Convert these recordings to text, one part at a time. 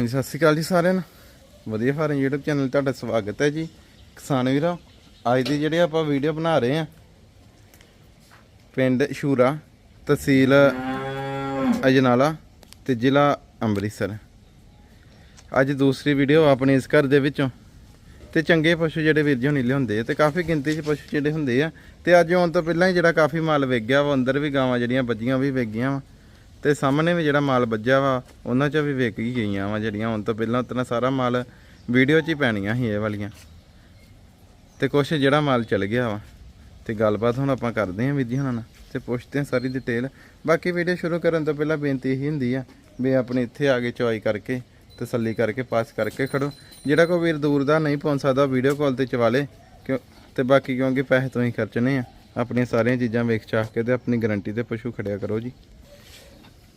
ਹਾਂਜੀ, ਸਤਿ ਸ਼੍ਰੀ ਅਕਾਲ ਜੀ ਸਾਰਿਆਂ ਨੂੰ। ਵਧੀਆ ਫਾਰਮ YouTube ਚੈਨਲ ਤੁਹਾਡਾ ਸਵਾਗਤ ਹੈ ਜੀ। ਕਿਸਾਨ ਵੀਰੋ, ਅੱਜ ਦੀ ਜਿਹੜੀ ਆਪਾਂ ਵੀਡੀਓ ਬਣਾ ਰਹੇ ਆ ਪਿੰਡ ਸ਼ੂਰਾ, ਤਹਿਸੀਲ ਅਜਨਾਲਾ ਤੇ ਜ਼ਿਲ੍ਹਾ ਅੰਮ੍ਰਿਤਸਰ। ਅੱਜ ਦੂਸਰੀ ਵੀਡੀਓ ਆਪਣੀ ਇਸ ਘਰ ਦੇ ਵਿੱਚੋਂ। ਤੇ ਚੰਗੇ ਪਸ਼ੂ ਜਿਹੜੇ ਵੀਰ ਜੀ ਹੁਣੀ ਲਿਆਉਂਦੇ ਆ ਤੇ ਕਾਫੀ ਗਿਣਤੀ 'ਚ ਪਸ਼ੂ ਜਿਹੜੇ ਹੁੰਦੇ ਆ। ਤੇ ਅੱਜ ਆਉਣ ਤੋਂ ਪਹਿਲਾਂ ਹੀ ਜਿਹੜਾ ਕਾਫੀ ਮਾਲ ਵੇਚ ਗਿਆ ਵਾ ਅੰਦਰ ਵੀ ਗਾਵਾਂ ਜਿਹੜੀਆਂ ਵੱਜੀਆਂ ਵੀ ਵੇਗੀਆਂ ਵਾ। ਤੇ ਸਾਹਮਣੇ ਵੀ ਜਿਹੜਾ ਮਾਲ ਵੱਜਿਆ ਵਾ, ਉਹਨਾਂ 'ਚ ਵੀ ਵੇਚ ਹੀ ਗਈਆਂ ਵਾ ਜਿਹੜੀਆਂ, ਹੁਣ ਤੋਂ ਪਹਿਲਾਂ ਉਤਨਾ ਸਾਰਾ ਮਾਲ ਵੀਡੀਓ 'ਚ ਹੀ ਪੈਣੀਆਂ ਸੀ ਇਹ ਵਾਲੀਆਂ। ਤੇ ਕੁਛ ਜਿਹੜਾ ਮਾਲ ਚਲ ਗਿਆ ਵਾ, ਤੇ ਗੱਲਬਾਤ ਹੁਣ ਆਪਾਂ ਕਰਦੇ ਆਂ ਵੀਰ ਹੁਣਾਂ ਨਾਲ, ਤੇ ਪੁੱਛਦੇ ਆਂ ਸਾਰੀ ਡਿਟੇਲ ਬਾਕੀ ਵੀਡੀਓ ਸ਼ੁਰੂ ਕਰਨ ਤੋਂ ਪਹਿਲਾਂ ਬੇਨਤੀ ਇਹੀ ਹੁੰਦੀ ਆ ਵੀ ਆਪਣੇ ਇੱਥੇ ਆ ਕੇ ਚੁਆਈ ਕਰਕੇ, ਤਸੱਲੀ ਕਰਕੇ, ਪਾਸ ਕਰਕੇ ਖੜੋ। ਜਿਹੜਾ ਕੋਈ ਵੀਰ ਦੂਰ ਦਾ ਨਹੀਂ ਪਹੁੰਚ ਸਕਦਾ, ਵੀਡੀਓ ਕਾਲ ਤੇ ਚਵਾ ਲੇ, ਕਿਉਂ, ਤੇ ਬਾਕੀ ਕਿਉਂਕਿ ਪੈਸੇ ਤੋਂ ਹੀ ਖਰਚਣੇ ਆ, ਆਪਣੀਆਂ ਸਾਰੀਆਂ ਚੀਜ਼ਾਂ ਵੇਖ ਚਾਖ ਕੇ ਤੇ ਆਪਣੀ ਗਾਰੰਟੀ ਤੇ ਪਸ਼ੂ ਖੜਿਆ ਕਰੋ ਜੀ।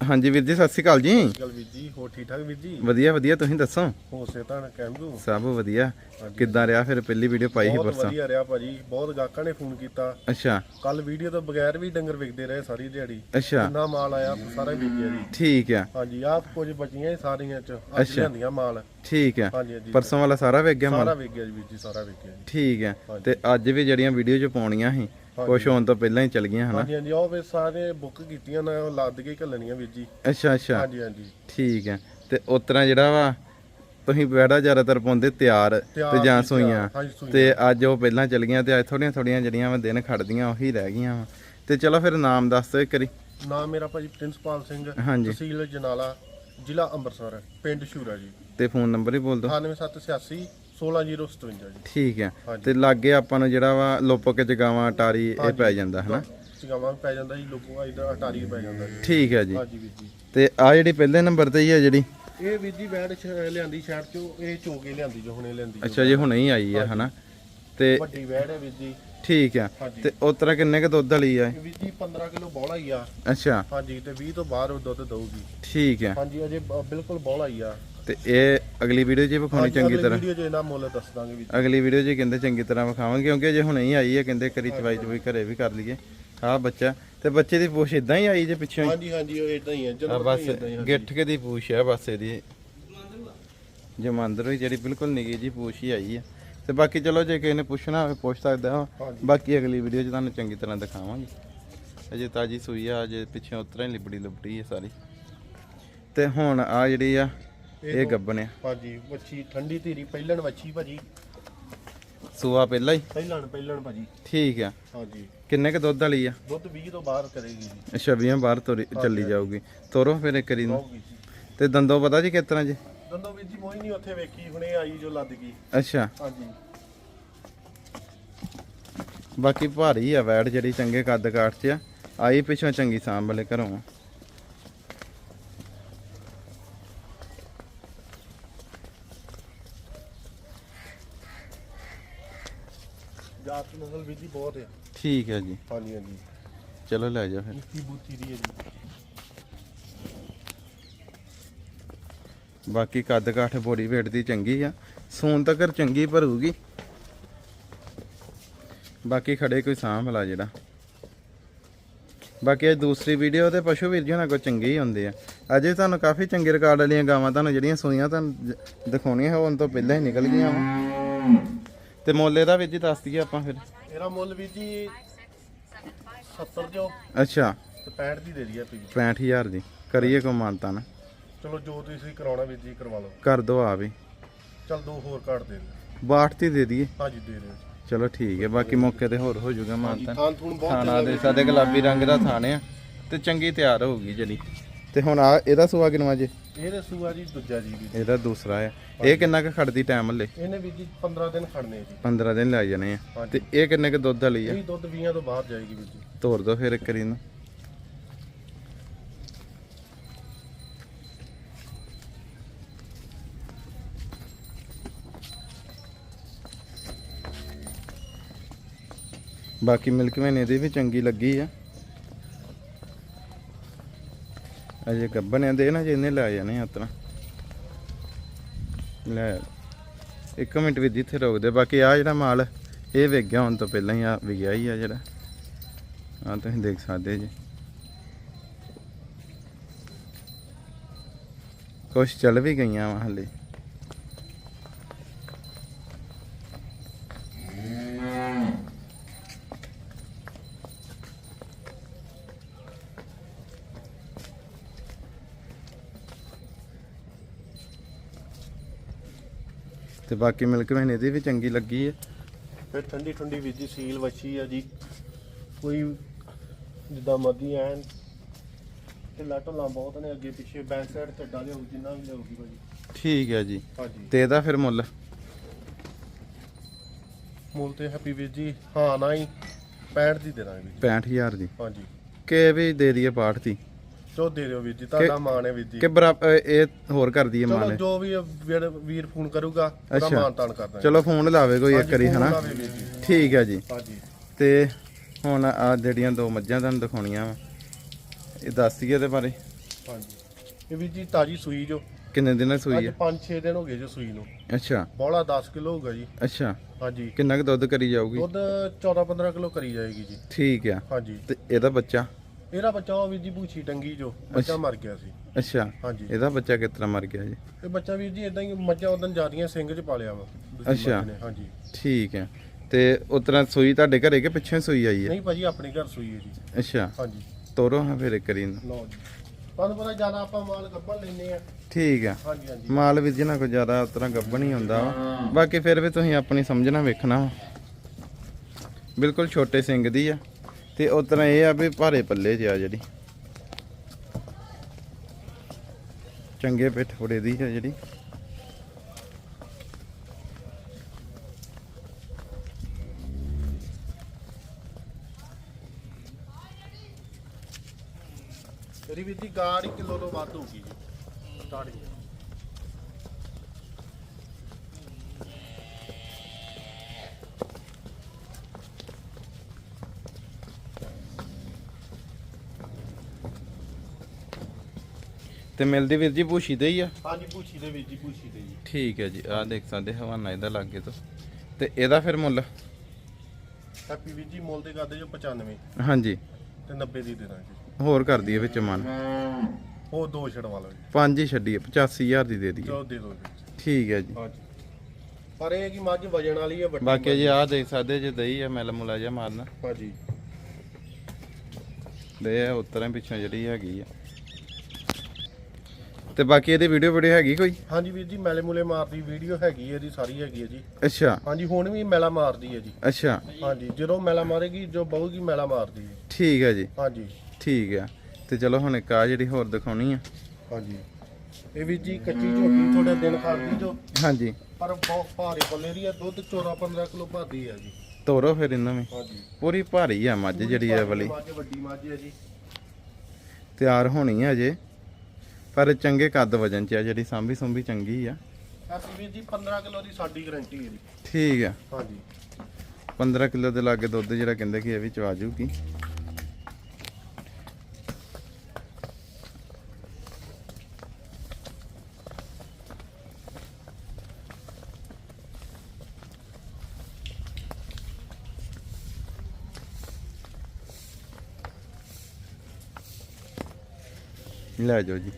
ਹਾਂਜੀ ਵੀਰ ਜੀ ਸਤਿ ਸ਼੍ਰੀ ਅਕਾਲ ਜੀ। ਚਲ ਵੀਰ ਜੀ ਹੋ ਠੀਕ ਠਾਕ ਵੀਰ ਜੀ? ਵਧੀਆ ਵਧੀਆ ਤੁਸੀਂ ਦੱਸੋ? ਹੋ ਸੇ ਤਾਂ ਕਹਿੰਦੂ ਸਭ ਵਧੀਆ। ਕਿੱਦਾਂ ਰਿਹਾ ਫਿਰ ਪਹਿਲੀ ਵੀਡੀਓ ਪਾਈ ਸੀ ਬਹੁਤ ਪਰਸੋਂ? ਵਧੀਆ ਰਿਹਾ ਭਾਜੀ ਬਹੁਤ ਗਾਹਕਾਂ ਨੇ ਫੋਨ ਕੀਤਾ। ਅੱਛਾ। ਕੱਲ ਵੀਡੀਓ ਤੋਂ ਬਗੈਰ ਵੀ ਡੰਗਰ ਵਿਕਦੇ ਰਹੇ ਸਾਰੀ ਦਿਹਾੜੀ। ਅੱਛਾ। ਇੰਨਾ ਮਾਲ ਆਇਆ ਸਾਰਾ ਹੀ ਵਿਕ ਗਿਆ ਜੀ। ਠੀਕ ਆ। ਹਾਂਜੀ ਆਹ ਕੁਝ ਬਚੀਆਂ ਸਾਰੀਆਂ ਚ ਅੱਜ। ਲਿਆਂਦੀਆਂ ਮਾਲ। ਠੀਕ ਆ। ਹਾਂਜੀ ਹਾਂਜੀ। ਪਰਸੋਂ ਵਾਲਾ ਸਾਰਾ ਵੇਖ ਗਿਆ ਮਾਲ? ਸਾਰਾ ਵਿਕ ਗਿਆ ਜੀ ਵੀਰ ਜੀ ਸਾਰਾ ਵਿਕ ਗਿਆ ਜੀ। ਠੀਕ ਆ। ਤੇ ਅੱਜ ਵੀ ਜਿਹੜੀਆਂ ਵੀਡੀਓ 'ਚ ਪਾਉਣੀਆਂ ਸੀ ਕੁਛ ਹੋਣ ਤੋਂ ਪਹਿਲਾਂ ਹੀ ਚਲ ਗਈਆਂ ਹਨਾ। ਹਾਂਜੀ ਹਾਂਜੀ ਉਹ ਵੀ ਸਾਰੇ ਬੁੱਕ ਕੀਤੀਆਂ ਨਾ ਉਹ ਲੱਦ ਕੇ ਘੱਲਣੀਆਂ ਵੀਰ ਜੀ। ਅੱਛਾ ਅੱਛਾ। ਹਾਂਜੀ ਹਾਂਜੀ। ਠੀਕ ਆ ਤੇ ਉਤਰਾ ਜਿਹੜਾ ਵਾ ਤੁਸੀਂ ਬੈੜਾ ਜ਼ਿਆਦਾਤਰ ਪਾਉਂਦੇ ਤਿਆਰ ਤੇ ਜਾਂ ਸੂਈਆਂ। ਤੇ ਅੱਜ ਉਹ ਪਹਿਲਾਂ ਚਲ ਗਈਆਂ ਤੇ ਅੱਜ ਥੋੜੀਆਂ ਥੋੜੀਆਂ ਜਿਹੜੀਆਂ ਵਾ ਦਿਨ ਖੜਦੀਆਂ ਉਹੀ ਰਹਿ ਗਈਆਂ ਵਾ। ਤੇ ਚਲੋ ਫਿਰ ਨਾਮ ਦੱਸ ਦਿਓ ਇੱਕ ਵਾਰੀ। ਨਾਮ ਮੇਰਾ ਭਾਜੀ ਪ੍ਰਿੰਸਪਾਲ ਸਿੰਘ। ਤਹਿਸੀਲ ਜਨਾਲਾ ਜ਼ਿਲ੍ਹਾ ਅੰਮ੍ਰਿਤਸਰ ਪਿੰਡ ਸ਼ੂਰਾ ਜੀ। ਤੇ ਫੋਨ ਨੰਬਰ ਹੀ ਬੋਲ ਦਿਓ। 9786 16057 ਜੀ। ਠੀਕ ਹਾਂਜੀ। ਤੇ ਲਾਗੇ ਆਪਾਂ ਨੂੰ ਜਿਹੜਾ ਵਾ ਲੋਪੋ ਕੇ ਜਗਾਵਾਂ ਟਾਰੀ ਇਹ ਪੈ ਜਾਂਦਾ ਹਨਾ? ਚਗਾਵਾਂ ਵੀ ਪੈ ਜਾਂਦਾ ਜੀ ਲੋਕੋ ਇਧਰ ਅਟਾਰੀ ਪੈ ਜਾਂਦਾ ਜੀ। ਠੀਕ ਹੈ ਜੀ। ਹਾਂਜੀ ਵੀਰ ਜੀ। ਤੇ ਆ ਜਿਹੜੀ ਪਹਿਲੇ ਨੰਬਰ ਤੇ ਹੀ ਆ ਜਿਹੜੀ? ਇਹ ਵੀਰ ਜੀ ਬੈਡ ਲਿਆਂਦੀ ਸ਼ਹਿਰ ਚੋਂ ਇਹ ਚੋਕੇ ਲਿਆਂਦੀ ਜੋ ਹੁਣੇ ਲਿਆਂਦੀ ਜੋ। ਅੱਛਾ ਜੀ ਹੁਣੇ ਹੀ ਆਈ ਆ ਹਨਾ? ਤੇ ਵੱਡੀ ਬੈਡ ਹੈ ਵੀਰ ਜੀ। ਠੀਕ ਆ। ਤੇ ਉਸ ਤਰ੍ਹਾਂ ਕਿੰਨੇ ਕ ਦੁੱਧ ਵਾਲੀ ਆ ਜੀ 15 ਕਿਲੋ ਬੋਲਾ ਹੀ ਆ। ਅੱਛਾ। ਹਾਂਜੀ ਤੇ 20 ਤੋਂ ਬਾਹਰ ਦੁੱਧ ਦਊਗੀ। ਠੀਕ ਆ ਹਾਂਜੀ ਅਜੇ ਬਿਲਕੁਲ ਬੋਲਾ ਹੀ ਆ। ਤੇ ਇਹ ਅਗਲੀ ਵੀਡੀਓ 'ਚ ਹੀ ਵਿਖਾਉਣੀ ਚੰਗੀ ਤਰ੍ਹਾਂ। ਵੀਡੀਓ 'ਚ ਇਹਨਾਂ ਮੁੱਲ ਦੱਸ ਦਾਂਗੇ ਵੀਰ ਅਗਲੀ ਵੀਡੀਓ 'ਚ ਕਹਿੰਦੇ ਚੰਗੀ ਤਰ੍ਹਾਂ ਵਿਖਾਵਾਂਗੇ ਕਿਉਂਕਿ ਜੇ ਹੁਣੇ ਹੀ ਆਈ ਹੈ ਕਹਿੰਦੇ ਕਰੀ ਚਵਾਈ ਚਵਾਈ ਘਰੇ ਵੀ ਕਰ ਲਈਏ। ਆਹ ਬੱਚਾ ਤੇ ਬੱਚੇ ਦੀ ਪੂਛ ਇਦਾਂ ਹੀ ਆਈ ਜੇ ਪਿੱਛੋਂ ਹਾਂਜੀ ਹਾਂਜੀ ਉਹ ਇਦਾਂ ਹੀ ਹੈ ਆ ਜਨਮ ਬਸ ਤੋਂ ਹੀ ਏਦਾਂ ਹੀ ਆ। ਗਿੱਠ ਕੇ ਦੀ ਪੂਛ ਹੈ ਬਸ ਇਹਦੀ। ਜਮਾਂਦਰ ਹੋਈ ਜਿਹੜੀ ਬਿਲਕੁਲ ਨਿੱਗੀ ਜੀ ਪੂਛ ਹੀ ਆਈ ਹੈ ਤੇ ਬਾਕੀ ਚਲੋ ਜੇ ਕਿਸੇ ਨੇ ਪੁੱਛਣਾ ਹੋਵੇ ਪੁੱਛ ਸਕਦਾ ਵਾ। ਹਾਂਜੀ। ਬਾਕੀ ਅਗਲੀ ਵੀਡੀਓ 'ਚ ਤੁਹਾਨੂੰ ਚੰਗੀ ਤਰ੍ਹਾਂ ਦਿਖਾਵਾਂਗੇ। ਅਜੇ ਤਾਜੀ ਸੂਈ ਆ ਅਜੇ ਪਿੱਛੇ ਉਤਰਾ ਹੀ ਲਿਬੜੀ ਲੁਬੜੀ ਹੈ ਸਾਰੀ। ਤੇ ਹੁਣ ਆ ਜਿਹੜੀ ਆ ਇਹ ਗੱਬਨ ਆ। ਹਾਂਜੀ ਵੱਛੀ ਠੰਡੀ ਧੀਰੀ ਪਹਿਲਣ ਵੱਛੀ ਭਾਜੀ। ਸੂਆ ਪਹਿਲਾਂ ਹੀ? ਪਹਿਲਣ ਪਹਿਲਣ ਭਾਜੀ। ਠੀਕ ਆ। ਹਾਂਜੀ। ਕਿੰਨੇ ਕ ਦੁੱਧ ਵਾਲੀ ਆ? ਦੁੱਧ 20 ਤੋਂ ਬਾਹਰ ਕਰੇਗੀ ਜੀ। ਅੱਛਾ ਵੀਹਾਂ ਬਾਹਰ ਤੋਰੀ ਚੱਲੀ ਜਾਊਗੀ। ਤੋਰੋ ਫਿਰ ਇੱਕ ਵਾਰੀ ਨੂੰ ਤੇ ਦੰਦੋ ਪਤਾ ਜੀ ਕਿਸ ਤਰ੍ਹਾਂ ਜੀ? ਦੰਦੋ ਵੀਰ ਜੀ ਮੋਈ ਨਹੀਂ ਉੱਥੇ ਵੇਖੀ ਹੁਣੇ ਆਈ ਜੋ ਲੱਦ ਗਈ। ਅੱਛਾ। ਹਾਂਜੀ। ਬਾਕੀ ਭਾਰੀ ਆ ਵੈੜ ਜਿਹੜੀ ਚੰਗੇ ਕੱਦ ਕਾਠ 'ਚ ਆ। ਆਈ ਪਿੱਛੋਂ ਚੰਗੀ ਸਾਂਭ ਵਾਲੇ ਘਰੋਂ ਆ। ਜਾਤ ਨਸਲ ਵੀਰ ਜੀ ਬਹੁਤ ਹੈ। ਠੀਕ ਹੈ ਜੀ। ਹਾਂਜੀ ਹਾਂਜੀ। ਚਲੋ ਲੈ ਜਾ ਫਿਰ। ਨਿੱਕੀ ਬੂਤੀ ਦੀ ਹੈ ਜੀ। ਬਾਕੀ ਕੱਦ ਕਾਠ ਬੋੜੀ ਵੇਟ ਦੀ ਚੰਗੀ ਆ। ਸੂਨ ਤੱਕ ਚੰਗੀ ਭਰੂਗੀ। ਬਾਕੀ ਖੜੇ ਕੋਈ ਸਾਂਭ ਲਾ ਜਿਹੜਾ। ਬਾਕੀ ਇਹ ਦੂਸਰੀ ਵੀਡੀਓ ਤੇ ਪਸ਼ੂ ਵੀਰ ਜੀ ਨਾਲ ਕੋ ਚੰਗੇ ਹੀ ਹੁੰਦੇ ਆ। ਅਜੇ ਤੁਹਾਨੂੰ ਕਾਫੀ ਚੰਗੇ ਰਿਕਾਰਡ ਵਾਲੀਆਂ ਗਾਵਾਂ ਤੁਹਾਨੂੰ ਜਿਹੜੀਆਂ ਸੂਈਆਂ ਤੁਹਾਨੂੰ ਦਿਖਾਉਣੀਆਂ ਹੋਣ ਤੋਂ ਪਹਿਲਾਂ ਹੀ ਨਿਕਲ ਗਈਆਂ ਵਾ। ਤੇ ਮੁੱਲ ਦਾ ਵੀਰ ਜੀ ਦੱਸ ਦਈਏ ਆਪਾਂ ਫਿਰ। ਇਹਦਾ ਮੁੱਲ ਵੀਰ ਜੀ 70 ਜੋ। ਅੱਛਾ। ਤੇ 65 ਦੀ ਦੇ ਦਈਏ ਤੁਸੀਂ 65000 ਦੀ। ਕਰੀਏ ਕੋ ਮਾਨਤਾ ਨਾ। ਚਲੋ ਜੋ ਤੁਸੀਂ ਕਰਾਉਣਾ ਵੀਰ ਜੀ ਕਰਵਾ ਲਓ। ਕਰ ਦੋ ਆ ਵੀ ਚਲ ਦੋ ਹੋਰ ਕੱਢ ਦੇ ਦਿਓ। 62 ਦੀ ਦੇ ਦਈਏ। ਹਾਂਜੀ ਦੇ ਦਿਓ ਚਲੋ ਠੀਕ ਹੈ ਬਾਕੀ ਮੌਕੇ ਤੇ ਹੋਰ ਹੋ ਜਾਊਗਾ ਮਾਨਤਾ। ਥੂਣ ਦੇ ਸਾਡੇ ਗੁਲਾਬੀ ਰੰਗ ਦਾ ਥਾਣ ਆ। ਤੇ ਚੰਗੀ ਤਿਆਰ ਹੋਊਗੀ ਜਿਹੜੀ। ਤੇ ਹੁਣ ਆ ਇਹਦਾ ਸੁਆ ਕਿਨਵਾ ਜੇ? ਇਹਦੇ ਸੂਆ ਜੀ ਦੂਜਾ ਜੀ ਜੀ। ਇਹਦਾ ਦੂਸਰਾ ਆ। ਇਹ ਕਿੰਨਾ ਕੁ ਖੜਦੀ ਟਾਈਮ ਹਲੇ? ਇਹਨੇ ਵੀਰ ਜੀ 15 ਦਿਨ ਖੜਨੇ ਜੀ। 15 ਦਿਨ ਲੱਗ ਜਾਣੇ ਆ। ਤੇ ਇਹ ਕਿੰਨੇ ਕੁ ਦੁੱਧ ਵਾਲੀ ਆ? ਇਹ ਦੁੱਧ 20 ਤੋਂ ਬਾਹਰ ਜਾਏਗੀ ਵੀਰ ਜੀ। ਤੋਰ ਦੋ ਫਿਰ ਇੱਕ ਵਾਰੀ ਨੂੰ ਬਾਕੀ ਮਿਲਕ ਮਹੀਨੇ ਦੀ ਵੀ ਚੰਗੀ ਲੱਗੀ ਆ। ਅਜੇ ਗੱਬਣਿਆਂ ਦੇ ਨਾ ਜੇ ਇਹਨੇ ਲੈ ਜਾਣੇ ਆ ਉਤਨਾ ਲੈ। ਇੱਕ ਮਿੰਟ ਵੀ ਇੱਥੇ ਰੋਕਦੇ ਬਾਕੀ ਆ ਜਿਹੜਾ ਮਾਲ, ਇਹ ਵਿਕ ਗਿਆ ਹੁਣ ਤੋਂ ਪਹਿਲਾਂ ਹੀ ਆ ਵਿਗਿਆ ਹੀ ਆ ਜਿਹੜਾ। ਆ ਤੁਸੀਂ ਦੇਖ ਸਕਦੇ ਜੀ। ਕੁਛ ਚੱਲ ਵੀ ਗਈਆਂ ਵਾ ਹਲੇ। ਤੇ ਬਾਕੀ ਮਿਲਕ ਮਹੀਨੇ ਦੀ ਵੀ ਚੰਗੀ ਲੱਗੀ ਹੈ ਫਿਰ ਠੰਡੀ ਠੰਡੀ ਜੀ ਸੀਲ ਵੱਛੀ ਆ ਜੀ। ਕੋਈ ਜਿੱਦਾਂ ਮਰਦੀ ਐਨ। ਢਿੱਲਾ ਢੁੱਲਾ ਬਹੁਤ ਨੇ ਅੱਗੇ ਪਿੱਛੇ ਬੈਕ ਸਾਈਡ ਤੇ ਡਾਲੇ ਹੋਊ ਜਿੰਨਾ ਵੀ ਲਿਆਊਗੀ ਭਾਜੀ। ਠੀਕ ਹੈ ਜੀ। ਹਾਂਜੀ। ਤੇ ਇਹਦਾ ਫਿਰ ਮੁੱਲ? ਮੁੱਲ ਤੇ ਹੈਪੀ ਵੀਰ ਜੀ ਹਾਂ ਨਾ ਹੀ 65 ਦੀ ਦੇ ਦਾਂਗੇ ਵੀਰ ਜੀ। 65000 ਦੀ। ਹਾਂਜੀ। ਕਿ ਵੀ ਦੇ ਦਈਏ 62 ਦੀ? ਚੋ ਦੇ ਦਿਓ ਵੀਰ ਜੀ ਤੁਹਾਡਾ ਮਾਣ ਹੈ ਵੀਰ ਜੀ। ਕਿ ਬਰਾਬਰ ਇਹ ਹੋਰ ਕਰ ਦਈਏ ਚਲੋ ਮਾਨੇ ਜੋ ਵੀ ਵੀਰ ਵੀਰ ਫੋਨ ਕਰੂਗਾ ਉਹਦਾ ਅੱਛਾ। ਮਾਨ ਤਾਨ ਕਰ ਦਾਂਗੇ ਚਲੋ ਫੋਨ ਲਾਵੇ ਕੋਈ ਇੱਕ ਹਾਂਜੀ, ਵਾਰੀ ਫੋਨ ਹਨਾ? ਲਾਵੇ ਵੀਰ ਜੀ। ਠੀਕ ਹੈ ਜੀ। ਹਾਂਜੀ। ਤੇ ਹੁਣ ਆ ਜਿਹੜੀਆਂ ਦੋ ਮੱਝਾਂ ਤੁਹਾਨੂੰ ਦਿਖਾਉਣੀਆਂ ਵਾ ਇਹ ਦੱਸ ਦਈਏ ਇਹਦੇ ਬਾਰੇ। ਹਾਂਜੀ। ਇਹ ਵੀਰ ਜੀ ਤਾਜੀ ਸੂਈ ਜੋ। ਕਿੰਨੇ ਦਿਨਾਂ ਅੱਜ ਸੂਈ ਹੈ? 5-6 ਦਿਨ ਹੋ ਗਏ ਜੋ ਸੂਈ ਨੂੰ। ਅੱਛਾ। ਬੋਲਾ 10 ਕਿਲੋ ਹੋਊਗਾ ਜੀ। ਅੱਛਾ। ਹਾਂਜੀ। ਕਿੰਨਾ ਕੁ ਦੁੱਧ ਕਰੀ ਜਾਊਗੀ? ਦੁੱਧ 14-15 ਕਿਲੋ ਕਰੀ ਜਾਏਗੀ ਜੀ। ਠੀਕ ਆ। ਹਾਂਜੀ। ਤੇ ਇਹਦਾ ਬੱਚਾ? ਇਹਦਾ ਬੱਚਾ ਉਹ ਵੀਰ ਜੀ ਭੂਛੀ ਟੰਗੀ ਜੋ ਬੱਚਾ ਮਰ ਗਿਆ ਸੀ। ਅੱਛਾ ਹਾਂਜੀ। ਇਹਦਾ ਬੱਚਾ ਕਿਸ ਤਰ੍ਹਾਂ ਮਰ ਗਿਆ ਜੀ? ਇਹ ਬੱਚਾ ਵੀਰ ਜੀ ਇਦਾਂ ਹੀ ਮੱਝਾਂ ਉਦੋਂ ਜਾਂਦੀਆਂ ਸਿੰਘ 'ਚ ਪਾਲਿਆ ਵਾ ਦੂਜੀ ਅੱਛਾ। ਮੱਝ ਨੇ, ਹਾਂਜੀ। ਠੀਕ ਹੈ। ਤੇ ਉਸ ਤਰ੍ਹਾਂ ਸੂਈ ਤੁਹਾਡੇ ਘਰੇ ਕਿ ਪਿੱਛੇ ਸੂਈ ਆਈ ਹੈ? ਨਹੀਂ ਭਾਜੀ ਆਪਣੇ ਘਰ ਸੂਈ ਹੈ ਜੀ। ਅੱਛਾ। ਹਾਂਜੀ। ਤੋਰੋ ਹਾਂ ਫਿਰ ਇੱਕ ਵਾਰੀ। ਨੂੰ। ਲਓ ਜੀ। ਤੁਹਾਨੂੰ ਪਤਾ ਜ਼ਿਆਦਾ ਆਪਾਂ ਮਾਲ ਗੱਬਣ ਲੈਨੇ ਆ ਠੀਕ ਆ ਹਾਂਜੀ ਹਾਂਜੀ। ਮਾਲ ਵੀ ਜਿਹਨਾਂ ਕੋ ਜ਼ਿਆਦਾ ਉਸ ਤਰ੍ਹਾਂ ਗੱਭਣ ਹੀ ਹੁੰਦਾ ਵਾ। ਬਾਕੀ ਫਿਰ ਵੀ ਤੁਸੀਂ ਆਪਣੀ ਸਮਝਣਾ ਵੇਖਣਾ ਵਾ। ਬਿਲਕੁਲ ਛੋਟੇ ਸਿੰਘ ਦੀ ਆ। ਤੇ ਉਸ ਤਰ੍ਹਾਂ ਇਹ ਆ ਵੀ ਭਾਰੇ ਪੱਲੇ 'ਚ ਆ ਜਿਹੜੀ। ਚੰਗੇ ਪਿੱਠੋੜੇ ਦੀ ਆ ਜਿਹੜੀ। ਤੇਰੀ ਵੀਰ ਜੀ ਗਾੜ ਕਿਲੋ ਤੋਂ ਵੱਧ ਹੋਊਗੀ ਜੀ। ਸਟਾਰਟਿੰਗ। ਤੇ ਮਿਲਦੀ ਵੀਰ ਜੀ ਭੂਸ਼ੀ ਦੇ ਹੀ ਆ? ਹਾਂਜੀ ਭੂਛੀ ਦੇ ਵੀਰ ਜੀ ਭੂਛੀ ਦੇ ਜੀ ਠੀਕ ਹੈ ਜੀ ਆਹ ਦੇਖ ਸਕਦੇ ਹਵਾਨਾ ਇਹਦਾ ਲੱਗੇ ਤੋਂ। ਤੇ ਇਹਦਾ ਫਿਰ ਮੁੱਲ? ਹੈਪੀ ਵੀਰ ਜੀ ਮੁੱਲ ਦੇ ਕਰਦੇ ਜੋ 95 ਹਾਂਜੀ। ਤੇ 90 ਦੀ ਦੇ ਦਾਂਗੇ। ਹੋਰ ਕਰ ਦਈਏ ਵਿੱਚ ਮਨ ਉਹ ਦੋ ਛੜਵਾ ਲਓ ਜੀ। ਪੰਜ ਹੀ ਛੱਡੀਏ 85000 ਦੀ ਦੇ ਦਈਏ। ਦੇ ਜੀ। ਠੀਕ ਹੈ ਜੀ। ਹਾਂਜੀ। ਪਰ ਇਹ ਹੈ ਕਿ ਮੱਝ ਵਜਣ ਵਾਲੀ ਹੈ ਵੱਡੀ ਬਾਕੀ। ਜੀ ਆਹ ਦੇਖ ਸਕਦੇ ਜੇ ਦਹੀਂ ਆ ਮਿਲ ਮੁਲਾ ਜਿਹਾ ਮਾਰਨਾ। ਹਾਂਜੀ। ਦੇ ਉਤਰਾਂ ਪਿੱਛੋਂ ਜਿਹੜੀ ਹੈਗੀ ਆ। ਤੇ ਬਾਕੀ ਇਹਦੀ ਵੀਡੀਓ ਵੀਡੀਓ ਹੈਗੀ ਕੋਈ? ਹਾਂਜੀ ਵੀਰ ਜੀ ਮੈਲੇ ਮੂਲੇ ਮਾਰਦੀ ਵੀਡੀਓ ਹੈਗੀ ਹੈ ਸਾਰੀ ਹੈਗੀ ਹੈ ਜੀ। ਅੱਛਾ। ਹਾਂਜੀ ਹੁਣ ਵੀ ਮੈਲਾ ਮਾਰਦੀ ਹੈ ਜੀ। ਅੱਛਾ। ਹਾਂਜੀ ਜਦੋਂ ਮੈਲਾ ਮਾਰੇਗੀ ਜੋ ਬਹੂਗੀ ਮੈਲਾ ਮਾਰਦੀ ਹੈ ਠੀਕ ਹੈ ਜੀ। ਹਾਂਜੀ। ਠੀਕ ਆ ਤੇ ਚਲੋ ਹੁਣ ਇੱਕ ਆ ਜਿਹੜੀ ਹੋਰ ਦਿਖਾਉਣੀ ਆ। ਹਾਂਜੀ। ਇਹ ਵੀ ਜੀ ਕੱਚੀ ਝੋਟੀ ਥੋੜੇ ਦਿਨ ਖਾਦੀ ਜੋ। ਹਾਂਜੀ। ਪਰ ਬਹੁਤ ਭਾਰੀ ਪੱਲੇ ਦੀ ਹੈ ਦੁੱਧ 14 15 ਕਿਲੋ ਭਾਦੀ ਹੈ ਜੀ। ਤੋਰੋ ਫਿਰ ਇਹਨਾਂ ਵੀ। ਹਾਂਜੀ। ਪੂਰੀ ਭਾਰੀ ਆ ਮੱਝ ਜਿਹੜੀ ਇਹ ਵਾਲੀ। ਮੱਝ ਵੱਡੀ ਮੱਝ ਹੈ ਜੀ। ਤਿਆਰ ਹੋਣੀ ਆ ਅਜੇ। ਪਰ ਚੰਗੇ ਕੱਦ ਵਜਨ ਚ ਆ ਜਿਹੜੀ ਸਾਂਭੀ ਸੁੰਭੀ ਚੰਗੀ ਆ। ਅਸੀਂ ਵੀਰ ਜੀ 15 ਕਿਲੋ ਦੀ ਸਾਡੀ ਗਾਰੰਟੀ ਹੈ ਜੀ। ਠੀਕ ਆ। ਹਾਂਜੀ। 15 ਕਿਲੋ ਦੇ ਲਾਗੇ ਦੁੱਧ ਜਿਹੜਾ ਕਹਿੰਦੇ ਕਿ ਇਹ ਵੀ ਚਵਾ ਜੂਗੀ। ਲੈ ਜਾਓ ਜੀ।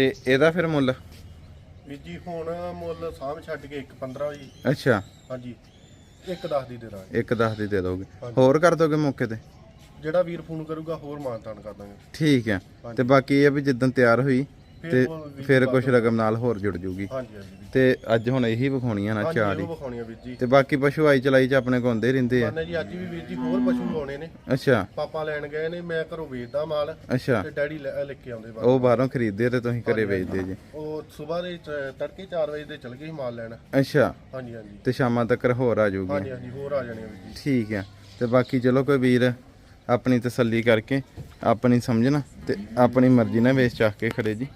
ਤੇ ਇਹਦਾ ਫਿਰ ਮੁੱਲ? ਵੀਰ ਜੀ ਹੁਣ ਮੁੱਲ ਸਾਹਮ ਛੱਡ ਕੇ 1 15 ਜੀ। ਅੱਛਾ। ਹਾਂਜੀ। 1 10 ਦੀ ਦੇ ਦਾਂਗੇ। ਇੱਕ 10 ਦੀ ਦੇ ਦੋਗੇ। ਹੋਰ ਕਰ ਦੋਗੇ ਮੌਕੇ ਤੇ? ਜਿਹੜਾ ਵੀਰ ਫੋਨ ਕਰੂਗਾ ਹੋਰ ਮਾਨਤਾਨ ਕਰ ਦਾਂਗੇ। ਠੀਕ ਹੈ। ਤੇ ਬਾਕੀ ਇਹ ਆ ਵੀ ਜਿੱਦਣ ਤਿਆਰ ਹੋਈ ਤੇ ਫਿਰ ਕੁਝ ਰਕਮ ਨਾਲ ਹੋਰ ਜੁੜ ਜੂਗੀ। ਹਾਂਜੀ ਹਾਂਜੀ। ਵੀਰ ਤੇ ਅੱਜ ਹੁਣ ਇਹੀ ਵਿਖਾਉਣੀਆਂ ਨਾ ਚਾਰ ਉਹ ਹੀ। ਵਿਖਾਉਣੀ ਆ ਵੀਰ ਜੀ। ਤੇ ਬਾਕੀ ਪਸ਼ੂ ਆਈ ਚਲਾਈ ਚ ਆਪਣੇ ਕੋਲ ਹੁੰਦੇ ਰਹਿੰਦੇ ਆ। ਮਾਨੇ ਜੀ ਅੱਜ ਵੀ ਵੀਰ ਜੀ ਹੋਰ ਪਸ਼ੂ ਆਉਣੇ ਨੇ। ਅੱਛਾ। ਪਾਪਾ ਲੈਣ ਗਏ ਨੇ ਮੈਂ ਘਰੋਂ ਵੇਚਦਾ ਮਾਲ ਅੱਛਾ। ਤੇ ਡੈਡੀ ਲੈ ਲੈ ਕੇ ਆਉਂਦੇ ਬਾਅਦ ਉਹ ਬਾਹਰੋਂ ਖਰੀਦਦੇ ਆ ਤੇ ਤੁਸੀਂ ਘਰੇ ਵੇਚਦੇ ਜੀ। ਉਹ ਸਵੇਰ ਦੇ ਚ- ਤੜਕੇ 4 ਵਜੇ ਦੇ ਚਲ ਗਏ ਸੀ ਮਾਲ ਲੈਣ। ਅੱਛਾ। ਹਾਂਜੀ ਹਾਂਜੀ। ਤੇ ਸ਼ਾਮਾਂ ਤੱਕ ਹੋਰ ਆ ਜਾਊਗੀ ਹਾਂਜੀ ਹਾਂਜੀ ਹੋਰ ਆ ਜਾਣੇ ਆ ਵੀਰ ਜੀ। ਠੀਕ ਹੈ ਤੇ ਬਾਕੀ ਚਲੋ ਕੋਈ ਵੀਰ ਆਪਣੀ ਤਸੱਲੀ ਕਰਕੇ ਆਪਣੀ ਸਮਝਣਾ ਤੇ ਆਪਣੀ ਮਰਜ਼ੀ ਨਾਲ ਵੇਚ ਚਾਹ ਕੇ ਖੜੇ ਜੀ।